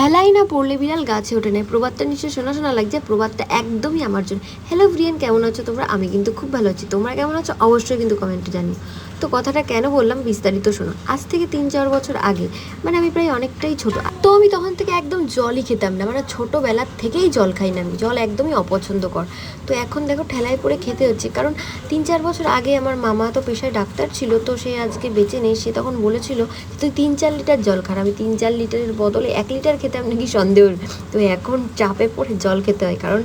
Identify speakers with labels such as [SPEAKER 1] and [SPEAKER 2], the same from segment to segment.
[SPEAKER 1] ঠেলাই না পড়লে বিড়াল গাছে ওঠে না। প্রবাদটা নিশ্চয়ই শোনা শোনা লাগছে, প্রবাদটা একদমই আমার জন্য। হ্যালো ব্রিয়ান কেমন আছো তোমরা? আমি কিন্তু খুব ভালো আছি। তোমরা কেমন আছো? অবশ্যই কিন্তু কমেন্টে জানিও। তো কথাটা কেন বললাম বিস্তারিত শোনো। আজ থেকে তিন চার বছর আগে মানে আমি প্রায় অনেকটাই ছোট। তো আমি তখন থেকে একদম জলই খেতাম না মানে ছোটোবেলার থেকেই জল খাই না আমি। জল একদমই অপছন্দ কর। তো এখন দেখো ঠেলায় পড়ে খেতে হচ্ছে। কারণ তিন চার বছর আগে আমার মামা তো পেশায় ডাক্তার ছিল, তো সে আজকে বেঁচে নেই। সে তখন বলেছিল তুই তিন চার লিটার জল খার আমি তিন চার লিটারের বদলে এক লিটার খেতাম নাকি সন্দেহ। তো এখন চাপে পড়ে জল খেতে হয়। কারণ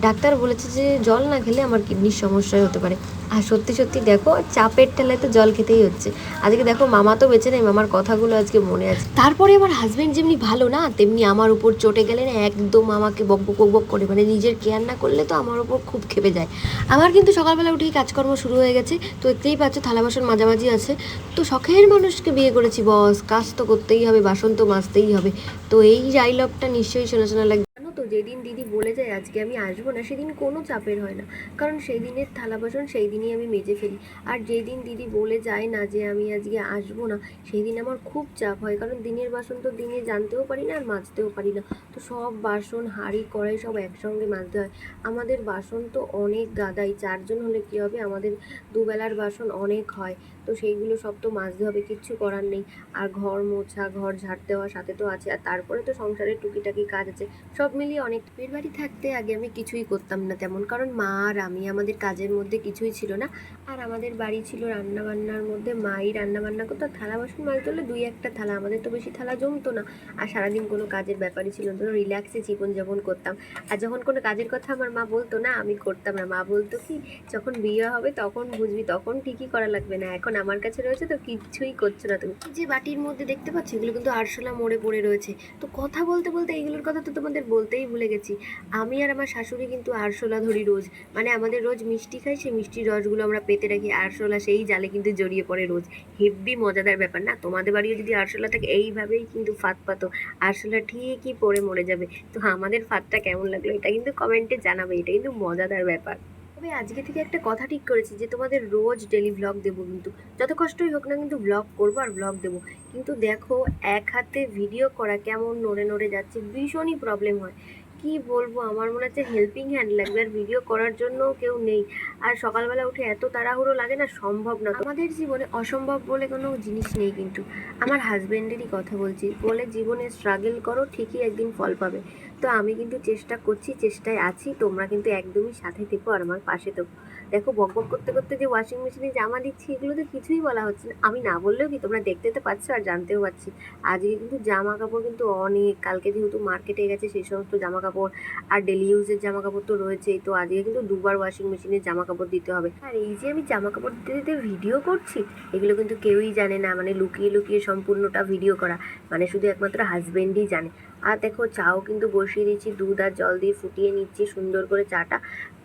[SPEAKER 1] ডাক্তার বলেছে যে, জল না খেলে আমার কিডনির সমস্যা হতে পারে। আর সত্যি সত্যি দেখো, চাপের ঠেলায় তো জল খেতেই হচ্ছে। আজকে দেখো, মামা তো বেঁচে নেই, মামার কথাগুলো আজকে মনে আছে। তারপরে আমার হাজব্যান্ড যেমনি ভালো না, তেমনি আমার উপর চটে গেলে না একদম আমাকে বক বক বক করে মানে নিজের কেয়ার না করলে তো আমার উপর খুব খেপে যায়। আমার কিন্তু সকালবেলা উঠেই কাজকর্ম শুরু হয়ে গেছে, তো দেখতেই পাচ্ছ থালা বাসন মাঝামাঝি আছে। তো শখের মানুষকে বিয়ে করেছি বস কাজ তো করতেই হবে, বাসন তো মাজতেই হবে। তো এই ডাইলগটা নিশ্চয়ই শোনা শোনা লাগবে। যেদিন দিদি বলে যায়, আজকে আমি আসব না, সেদিন কোনো চাপের হয় না। কারণ সেই দিনের থালা বাসন সেই দিনই আমি মেজে ফেলি। আর যেই দিন দিদি বলে যায় না যে, আমি আজকে আসব না সেই দিন আমার খুব চাপ হয়। কারণ দিনের বাসন তো দিনে জানতেও পারি না আর মাজতেও পারি না। তো সব বাসন, হাঁড়ি, কড়াই সব একসঙ্গে মাজতে হয়। আমাদের বাসন তো অনেক গাদাই। চারজন হলে কী হবে? আমাদের দুবেলার বাসন অনেক হয়। তো সেইগুলো সব তো মাজতে হবে, কিচ্ছু করার নেই। আর ঘর মোছা, ঘর ঝাড় দেওয়ার সাথে তো আছে। আর তারপরে তো সংসারের টুকিটাকি কাজ আছে। সব মিলিয়ে অনেক পেট বাড়ি থাকতে আগে আমি কিছুই করতাম না তেমন। কারণ মা আর আমি আমাদের কাজের মধ্যে কিছুই ছিল না। আর আমাদের বাড়ি ছিল রান্না বান্নার মধ্যে মাই রান্না বান্না করতো থালা বাসন মাজতে হলে দুই একটা থালা। আমাদের তো বেশি থালা জমতো না। আর সারাদিন কোনো কাজের ব্যাপারই ছিল না। রিল্যাক্সে জীবনযাপন করতাম। আর যখন কোনো কাজের কথা আমার মা বলতো না, আমি করতাম না। মা বলতো কি, যখন বিয়ে হবে তখন বুঝবি, তখন ঠিকই করা লাগবে না। এখন আমার কাছে রয়েছে তো কিছুই করছ না তুমি যে বাটির মধ্যে দেখতে পাচ্ছ, এগুলো কিন্তু আরশোলা মোড়ে পড়ে রয়েছে। তো কথা বলতে বলতে এইগুলোর কথা তো তোমাদের বলতেই ভুলে গেছি। আমি আর আমার শাশুড়ি কিন্তু আরশোলা ধরি রোজ। মানে আমাদের রোজ মিষ্টি খাই, সেই মিষ্টির রসগুলো আমরা পেতে রাখি। আরশোলা সেই জালে কিন্তু জড়িয়ে পড়ে রোজ। হেব্বি মজাদার ব্যাপার না? তোমাদের বাড়িও যদি আরশোলা থাকে, এইভাবেই কিন্তু ফাঁদ পাতো। আরশোলা ঠিকই পড়ে মরে যাবে। তো আমাদের ফাঁদটা কেমন লাগল এটা কিন্তু কমেন্টে জানাবে। এটা কিন্তু মজাদার ব্যাপার। তবে আজকে থেকে একটা কথা ঠিক করেছি যে তোমাদের রোজ ডেলি ভ্লগ দেবো কিন্তু। যত কষ্টই হোক না কিন্তু ব্লগ করব আর ব্লগ দেবো। কিন্তু দেখো, এক হাতে ভিডিও করা কেমন নড়ে নড়ে যাচ্ছে, ভীষণই প্রবলেম হয়। কি বলব? আমার মনে হচ্ছে হেল্পিং হ্যান্ড লাগবে। আর ভিডিও করার জন্য কেউ নেই। আর সকালবেলা উঠে এত তাড়াহুড়ো লাগে না? সম্ভব না। আমাদের জীবনে অসম্ভব বলে কোনো জিনিস নেই কিন্তু। আমার হাজব্যান্ডেরই কথা বলছি। বলে জীবনে স্ট্রাগল করো, ঠিকই একদিন ফল পাবে। তো আমি কিন্তু চেষ্টা করছি, চেষ্টায় আছি। তোমরা কিন্তু একদমই সাথে থেকো আর আমার পাশে থেকো। দেখো, বক বক করতে করতে যে ওয়াশিং মেশিনে জামা দিচ্ছি, এগুলো তো কিছুই বলা হচ্ছে না। আমি না বললেও কি, তোমরা দেখতে তো পাচ্ছ আর জানতেও পারছি আজকে কিন্তু জামা কাপড় কিন্তু অনেক, কালকে যেহেতু মার্কেটে গেছে, সেই সমস্ত জামা কাপড় আর ডেলি ইউজের জামা কাপড় তো রয়েছেই, তো আজকে কিন্তু দুবার ওয়াশিং মেশিনে জামা কাপড় দিতে হবে। আর এই যে আমি জামা কাপড় দিতে দিতে ভিডিও করছি, এগুলো কিন্তু কেউই জানে না মানে লুকিয়ে লুকিয়ে সম্পূর্ণটা ভিডিও করা মানে শুধু একমাত্র হাজব্যান্ডই জানে। আর দেখো চাও কিন্তু বসিয়ে দিচ্ছি, দুধ আর জল দিয়ে ফুটিয়ে নিচ্ছি সুন্দর করে চাটা।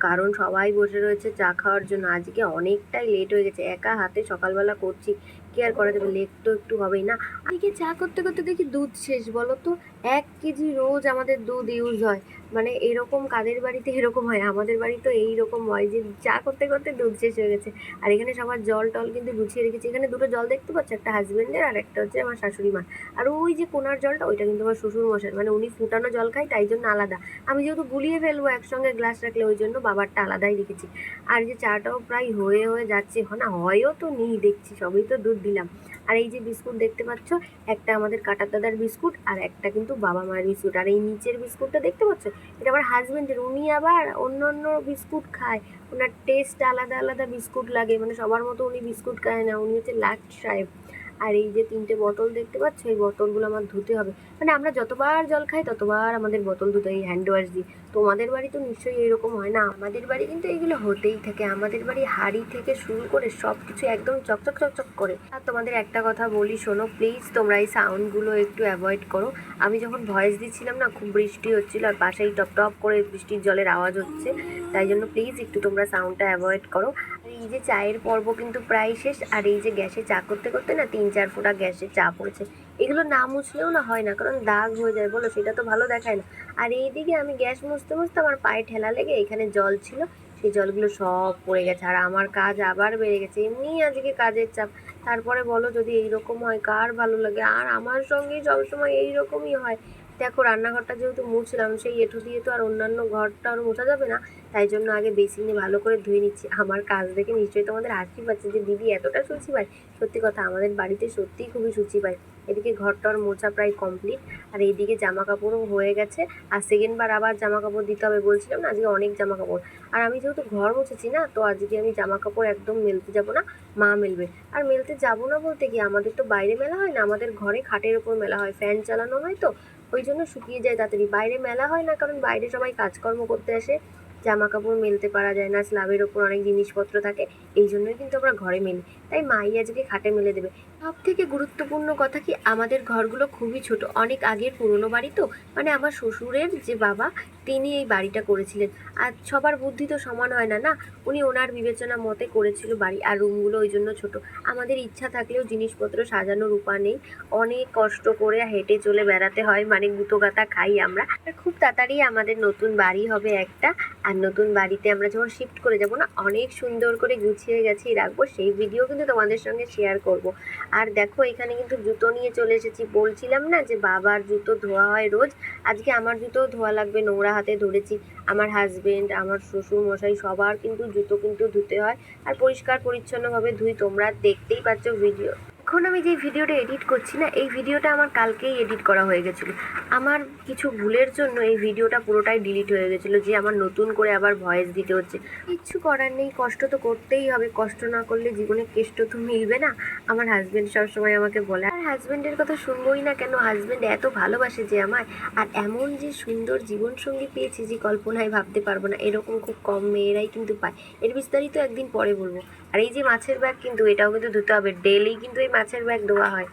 [SPEAKER 1] কারণ সবাই বসে রয়েছে চা খাওয়ার জন্য। আজকে অনেকটাই লেট হয়ে গেছে, একা হাতে সকালবেলা করছি। কি আর করা যাবে? লেট তো একটু হবেই না। আজকে চা করতে করতে দেখি দুধ শেষ, বলো তো? এক কেজি রোজ আমাদের দুধ ইউজ হয়। মানে এরকম কাদের বাড়িতে এরকম হয়? আমাদের বাড়ি তো এইরকম হয় যে চা করতে করতে দুধ শেষ হয়ে গেছে। আর এখানে সবার জল টল কিন্তু গুছিয়ে রেখেছি। এখানে দুটো জল দেখতে পাচ্ছ? একটা হাজব্যান্ডের আর একটা হচ্ছে আমার শাশুড়ি মা আর ওই যে কোনার জলটা, ওইটা কিন্তু আমার শ্বশুর মশাই। মানে উনি ফুটানো জল খায়, তাই জন্য আলাদা। আমি যেহেতু গুলিয়ে ফেলব একসঙ্গে গ্লাস রাখলে, ওই জন্য বাবারটা আলাদাই রেখেছি। আর যে চাটাও প্রায় হয়ে হয়ে যাচ্ছে না হয়ও তো নেই, দেখছি, সবই তো দুধ দিলাম। আর এই যে বিস্কুট দেখতে পাচ্ছ, একটা আমাদের কাটার দাদার বিস্কুট আর একটা কিন্তু বাবা মায়ের বিস্কুট। আর এই নিচের বিস্কুটটা দেখতে পাচ্ছ? এটা আমার হাজবেন্ডের উনি আবার অন্য অন্য বিস্কুট খায়। ওনার টেস্ট আলাদা আলাদা বিস্কুট লাগে। মানে সবার মতো উনি বিস্কুট খায় না। উনি হচ্ছে লাট সাহেব আর এই যে তিনটে বোতল দেখতে পাচ্ছ, এই বোতলগুলো আমার ধুতে হবে। মানে আমরা যতবার জল খাই, ততবার আমাদের বোতল ধুতে হয় হ্যান্ড ওয়াশ দিই। তোমাদের বাড়ি তো নিশ্চয়ই এরকম হয় না? আমাদের বাড়ি কিন্তু এগুলো হতেই থাকে। আমাদের বাড়ি হাড়ি থেকে শুরু করে সব কিছু একদম চকচক চকচক করে। আর তোমাদের একটা কথা বলি, শোনো প্লিজ তোমরা এই সাউন্ডগুলো একটু অ্যাভয়েড করো। আমি যখন ভয়েস দিচ্ছিলাম না, খুব বৃষ্টি হচ্ছিল আর পাশেই টপ টপ করে বৃষ্টির জলের আওয়াজ হচ্ছে। তাই জন্য প্লিজ একটু তোমরা সাউন্ডটা অ্যাভয়েড করো। এই যে চায়ের পর্ব কিন্তু প্রায় শেষ, আর এই যে গ্যাসে চা করতে করতে না তিন চার ফোঁটা গ্যাসে চা পড়েছে। এগুলো না মুছলেও না হয় না, কারণ দাগ হয়ে যায় বলো, সেটা তো ভালো দেখায় না। আর এইদিকে আমি গ্যাস মুছতে মুছতে আমার পায়ে ঠেলা লেগে এখানে জল ছিল, সেই জলগুলো সব পড়ে গেছে, আর আমার কাজ আবার বেড়ে গেছে, এমনি আজকে কাজের চাপ। তারপরে বলো যদি এইরকম হয়, কার ভালো লাগে? আর আমার সঙ্গে সবসময় এইরকমই হয়। দেখো, রান্নাঘরটা যেহেতু মুছলাম, সেই এঁঠো দিয়ে তো আর অন্যান্য ঘরটা আর মোছা যাবে না। তাই জন্য আগে বেসিনে ভালো করে ধুয়ে নিচ্ছি। আমার কাজ দেখে নিশ্চয়ই তোমাদের হাসি পাচ্ছে যে দিদি এতটা সূচি পায় সত্যি কথা, আমাদের বাড়িতে সত্যিই খুবই সূচি পায় এদিকে ঘরটার মোছা প্রায় কমপ্লিট আর এইদিকে জামা কাপড়ও হয়ে গেছে। আর সেকেন্ডবার আবার জামা কাপড় দিতে হবে বলছিলাম না, আজকে অনেক জামা কাপড় আর আমি যেহেতু ঘর মুছেছি না, তো আজকে আমি জামা কাপড় একদম মেলতে যাব না, মা মেলবে। আর মেলতে যাব না বলতে কি, আমাদের তো বাইরে মেলা হয় না, আমাদের ঘরে খাটের ওপর মেলা হয় ফ্যান চালানো হয় তো। ওই জন্য শুকিয়ে যায় তাড়াতাড়ি। বাইরে মেলা হয় না, কারণ বাইরে সবাই কাজকর্ম করতে আসে। জামা কাপড় মেলতে পারা যায় না স্ল্যাবের ওপর অনেক জিনিসপত্র থাকে, এই জন্যই কিন্তু আমরা ঘরে মেলি। তাই মাই আজকে খাটে মেলে দেবে। সব থেকে গুরুত্বপূর্ণ কথা কি, আমাদের ঘরগুলো খুবই ছোট। অনেক আগের পুরনো বাড়ি তো। মানে আমার শ্বশুরের যে বাবা, তিনি এই বাড়িটা করেছিলেন। আর সবার বুদ্ধি তো সমান হয় না না? উনি ওনার বিবেচনা মতে করেছিল বাড়ি আর রুমগুলো ওই জন্য ছোট। আমাদের ইচ্ছা থাকলেও জিনিসপত্র সাজানোর উপা নেই। অনেক কষ্ট করে হেঁটে চলে বেড়াতে হয় মানে গুঁতো গাতা খাই আমরা। আর খুব তাড়াতাড়ি আমাদের নতুন বাড়ি হবে একটা। আর নতুন বাড়িতে আমরা যখন শিফট করে যাব না, অনেক সুন্দর করে গুছিয়ে গেছি রাখব। সেই ভিডিও কিন্তু তোমাদের সঙ্গে শেয়ার করব। আর দেখো, এখানে কিন্তু জুতো নিয়ে চলে এসেছি। বলছিলাম না যে বাবার জুতো ধোয়া হয় রোজ। আজকে আমার জুতো ধোয়া লাগবে, নোংরা হাতে ধরেছি। আমার হাজবেন্ড আমার শ্বশুর মশাই সবার কিন্তু জুতো কিন্তু ধুতে হয়। আর পরিষ্কার পরিচ্ছন্নভাবে ধুই, তোমরা দেখতেই পাচ্ছ ভিডিও এখন আমি যে ভিডিওটা এডিট করছি না, এই ভিডিওটা আমার কালকেই এডিট করা হয়ে গেছিল। আমার কিছু ভুলের জন্য এই ভিডিওটা পুরোটাই ডিলিট হয়ে গেছিল, যে আমার নতুন করে আবার ভয়েস দিতে হচ্ছে। কিচ্ছু করার নেই, কষ্ট তো করতেই হবে, কষ্ট না করলে জীবনে কেষ্ট তো মিলবে না। আমার হাজব্যান্ড সবসময় আমাকে বলে, আর হাজব্যান্ডের কথা শুনবোই না কেন? হাজব্যান্ড এত ভালোবাসে যে আমায়, আর এমন যে সুন্দর জীবনসঙ্গী পেয়েছি যে কল্পনায় ভাবতে পারব না, এরকম খুব কম মেয়েরাই কিন্তু পায়। এর বিস্তারিত একদিন পরে বলব। আর এই যে মাছের ব্যাগ কিন্তু, এটাও কিন্তু ধুতে হবে। ডেলি কিন্তু এই মাছের ব্যাগ দেওয়া হয়।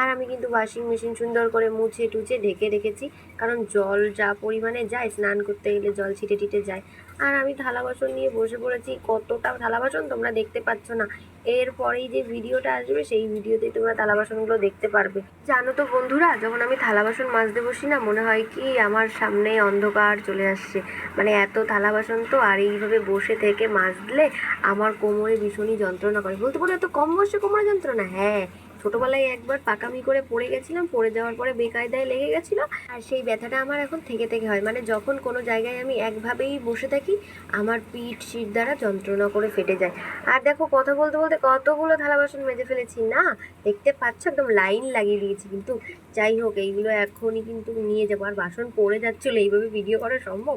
[SPEAKER 1] আর আমি কিন্তু ওয়াশিং মেশিন সুন্দর করে মুছে টুছে ঢেকে রেখেছি। কারণ জল যা পরিমাণে যায়, স্নান করতে গেলে জল ছিটে টিটে যায়। আর আমি থালা বাসন নিয়ে বসে পড়েছি, কতটা থালা বাসন তোমরা দেখতে পাচ্ছ না। এরপরেই যে ভিডিওটা আসবে, সেই ভিডিওতে তোমরা থালা বাসনগুলো দেখতে পারবে। জানো তো বন্ধুরা, যখন আমি থালা বাসন মাজতে বসি না, মনে হয় কি আমার সামনে অন্ধকার চলে আসছে। মানে এত থালা বাসন তো, আর এইভাবে বসে থেকে মাজলে আমার কোমরে ভীষণই যন্ত্রণা করে। বলতে পারো এত কম বয়সে কোমরে যন্ত্রণা? হ্যাঁ ছোটোবেলায় একবার পাকামি করে পড়ে গেছিলাম, পড়ে যাওয়ার পরে বেকায়দায় লেগে গেছিল আর সেই ব্যথাটা আমার এখন থেকে থেকে হয়। মানে যখন কোনো জায়গায় আমি একভাবেই বসে থাকি, আমার পিঠ শির দ্বারা যন্ত্রণা করে ফেটে যায়। আর দেখো, কথা বলতে বলতে কতগুলো থালা বাসন মেজে ফেলেছি না? দেখতে পাচ্ছ, একদম লাইন লাগিয়ে দিয়েছি। কিন্তু যাই হোক, এইগুলো এখনই কিন্তু নিয়ে যাব। আর বাসন পড়ে যাচ্ছিল, এইভাবে ভিডিও করা সম্ভব?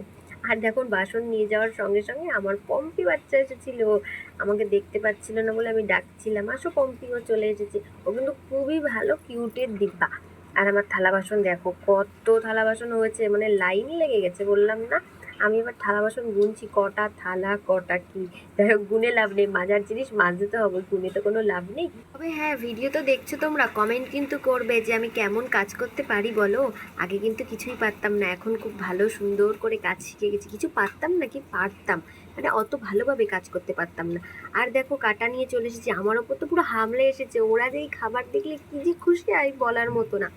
[SPEAKER 1] আর দেখুন, বাসন নিয়ে যাওয়ার সঙ্গে সঙ্গে আমার পম্পি বাচ্চা এসেছিল। আমাকে দেখতে পাচ্ছিল না বলে আমি ডাকছিলাম। আসো পম্পিও চলে এসেছে। ও কিন্তু খুবই ভালো কিউটের দিব্যা। আর আমার থালা বাসন দেখো, কত থালা বাসন হয়েছে মানে লাইন লেগে গেছে, বললাম না। আমি এবার থালা বাসন গুনছি, কটা থালা, কটা কি? যাই হোক, গুনে লাভ নেই, মাজার জিনিস মাজতে হবে, গুনে তো কোনো লাভ নেই। তবে হ্যাঁ ভিডিও তো দেখছ তোমরা কমেন্ট কিন্তু করবে যে আমি কেমন কাজ করতে পারি বলো? আগে কিন্তু কিছুই পারতাম না, এখন খুব ভালো, সুন্দর করে কাজ শিখে গেছি। কিছু পারতাম না কি পারতাম? মানে অত ভালোভাবে কাজ করতে পারতাম না। আর দেখো, কাটা নিয়ে চলে এসেছি, আমার ওপর তো পুরো হামলে এসেছে, ওরা যেই খাবার দেখলে কি যে খুশি হয় বলার মতো না।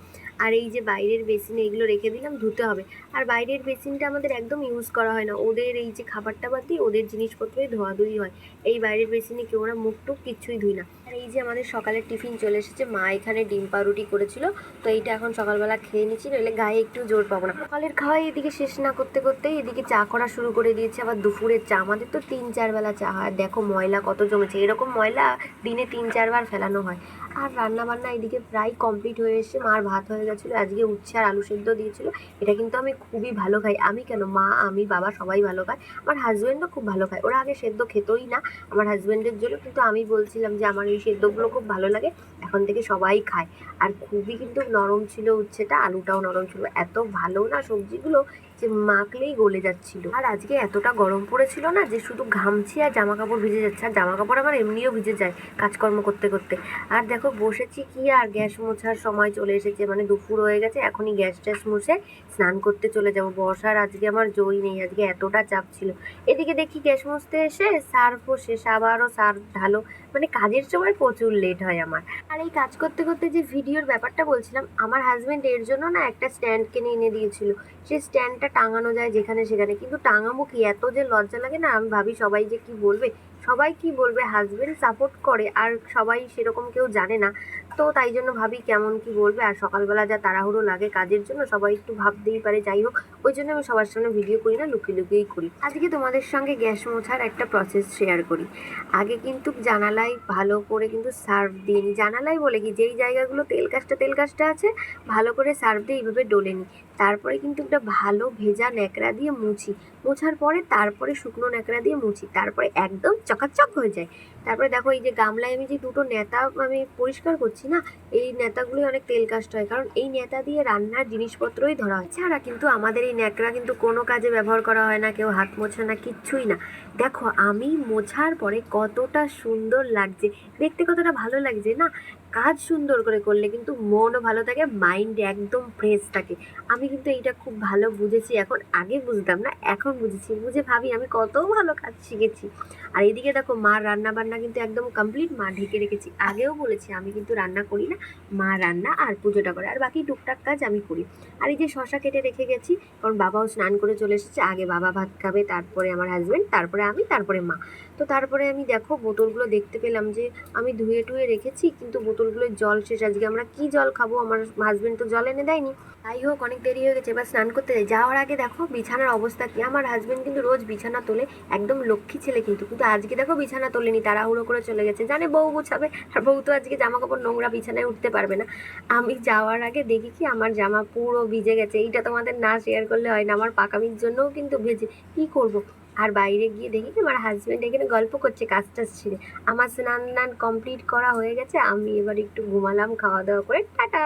[SPEAKER 1] আর এই যে বাইরের বেসিনে এগুলো রেখে দিলাম, ধুতে হবে। আর বাইরের বেসিনটা আমাদের একদম ইউজ করা হয় না। ওদের এই যে খাবার টাবার দিয়ে ওদের জিনিসপত্রই ধোয়াধুয়ি হয়। এই বাইরের বেসিনে কেউ ওরা মুখ টুক কিচ্ছুই ধুই না। আর এই যে আমাদের সকালের টিফিন চলে এসেছে, মা এখানে ডিম পাউরুটি করেছিল। তো এইটা এখন সকালবেলা খেয়ে নিচ্ছি, নইলে গায়ে একটু জোর পাবো না। সকালের খাওয়াই এদিকে শেষ না করতে করতেই এদিকে চা করা শুরু করে দিয়েছে। আবার দুপুরের চা, আমাদের তো তিন চার বেলা চা হয়। দেখো ময়লা কত জমেছে। এরকম ময়লা দিনে তিন চারবার ফেলানো হয়। আর রান্না বান্না এদিকে প্রায় কমপ্লিট হয়ে এসেছে। মার ভাত হয়ে গেছিল, আজকে উচ্ছে আর আলু সেদ্ধ দিয়েছিল। এটা কিন্তু আমি খুবই ভালো খাই। আমি কেন? মা, আমি, বাবা সবাই ভালো খায়। আমার হাজব্যান্ডও খুব ভালো খায়। ওরা আগে সেদ্ধ খেতই না। আমার হাজব্যান্ডের জন্য কিন্তু আমি বলছিলাম যে, আমার এই সেদ্ধগুলো খুব ভালো লাগে। এখন থেকে সবাই খায়। আর খুবই কিন্তু নরম ছিল উচ্ছেটা। আলুটাও নরম ছিল। এত ভালো না সবজিগুলো যে মাখলেই গলে যাচ্ছিল। আর আজকে এতটা গরম পড়েছিল না যে শুধু ঘামছি আর জামা কাপড় ভিজে যাচ্ছে। আর জামা কাপড় আমার এমনিও ভিজে যায় কাজকর্ম করতে করতে। আর দেখো বসেছি কি আর গ্যাস মোছার সময় চলে এসেছে। মানে দুপুর হয়ে গেছে, এখনই গ্যাস ট্যাস মুছে স্নান করতে চলে যাব। বর্ষার আজকে আমার জই নেই, আজকে এতটা চাপ ছিল। এদিকে দেখি গ্যাস মুছতে এসে সার্ফও শেষ আবারও সার্ফ ঢালো। মানে কাজের সময় প্রচুর লেট হয় আমার। আর এই কাজ করতে করতে যে ভিডিওর ব্যাপারটা বলছিলাম, আমার হাজব্যান্ড এর জন্য না একটা স্ট্যান্ড কিনে এনে দিয়েছিল। সেই স্ট্যান্ডটা টাঙানো যায় যেখানে সেখানে। কিন্তু টাঙাবো কি? এত যে লজ্জা লাগে না? আমি ভাবি সবাই যে কি বলবে? সবাই কি বলবে? হাজবেন্ড সাপোর্ট করে, আর সবাই সেরকম কেউ জানে না। তো তাই জন্য ভাবি কেমন কি বলবে, আর সকালবেলা যা তাড়াহুড়ো লাগে কাজের জন্য সবাই একটু ভাবতেই পারে। যাই হোক, ওই জন্য আমি সবার সামনে ভিডিও করি না, লুকিয়ে লুকিয়েই করি। আজকে তোমাদের সঙ্গে গ্যাস মোছার একটা প্রসেস শেয়ার করি। আগে কিন্তু জানালায় ভালো করে কিন্তু সার্ফ দিয়ে নিই জানালায় বলে কি, যেই জায়গাগুলো তেল কাজটা তেল কাজটা আছে, ভালো করে সার্ফ দিয়ে এইভাবে ডলে নিই তারপরে কিন্তু একটা ভালো ভেজা ন্যাকড়া দিয়ে মুছি। মোছার পরে তারপরে শুকনো ন্যাকড়া দিয়ে মুছি। তারপরে একদম চকাচক হয়ে যায়। তারপরে দেখো এই যে গামলায় আমি যে দুটো নেতা আমি পরিষ্কার করছি না, এই নেতাগুলোই অনেক তেল কাস্ট হয়। কারণ এই নেতা দিয়ে রান্নার জিনিসপত্রই ধরা হয়। ছাড়া কিন্তু আমাদের এই ন্যাকড়া কিন্তু কোনো কাজে ব্যবহার করা হয় না, কেউ হাত মোছে না, কিচ্ছুই না। দেখো, আমি মোছার পরে কতটা সুন্দর লাগছে। দেখতে কতটা ভালো লাগছে না? কাজ সুন্দর করে করলে কিন্তু মনও ভালো থাকে মাইন্ড একদম ফ্রেশ থাকে। আমি কিন্তু এইটা খুব ভালো বুঝেছি, এখন আগে বুঝতাম না, এখন বুঝেছি। বুঝে ভাবি আমি কত ভালো কাজ শিখেছি। আর এদিকে দেখো, মার রান্না বান্না কিন্তু একদম কমপ্লিট মা ঢেকে রেখেছি। আগেও বলেছি, আমি কিন্তু রান্না করি না, মা রান্না আর পুজোটা করে, আর বাকি টুকটাক কাজ আমি করি। আর এই যে শশা কেটে রেখে গেছি, কারণ বাবাও স্নান করে চলে এসেছে, আগে বাবা ভাত খাবে, তারপরে আমার হাজব্যান্ড তারপরে আমি, তারপরে মা। তো তারপরে আমি দেখো, বোতলগুলো দেখতে পেলাম যে, আমি ধুয়ে টুয়ে রেখেছি, কিন্তু বোতলগুলোর জল শেষ। আজকে আমরা কি জল খাব? আমার হাজব্যান্ড তো জল এনে দেয়নি। তাই হোক, অনেক দেরি হয়ে গেছে। এবার স্নান করতে যাই। যাওয়ার আগে দেখো, বিছানার অবস্থা কি? আমার হাজব্যান্ড কিন্তু রোজ বিছানা তোলে। একদম লক্ষ্মী ছেলে কিন্তু। কিন্তু আজকে দেখো বিছানা তোলেনি, তাড়াহুড়ো করে চলে গেছে। জানে বউ গোছাবে, আর বউ তো আজকে জামা কাপড় নোংরা বিছানায় উঠতে পারবে না। আমি যাওয়ার আগে দেখি কি, আমার জামা পুরো ভিজে গেছে। এইটা তোমাদের না শেয়ার করলে হয় না। আমার পাকামির জন্যও কিন্তু ভেজে। কি করব? আর বাইরে গিয়ে দেখি কি, আমার হাজব্যান্ড এখানে গল্প করছে কাজ টাজ ছিঁড়ে আমার স্নান কমপ্লিট করা হয়ে গেছে, আমি এবার একটু ঘুমালাম খাওয়া দাওয়া করে, টাটা।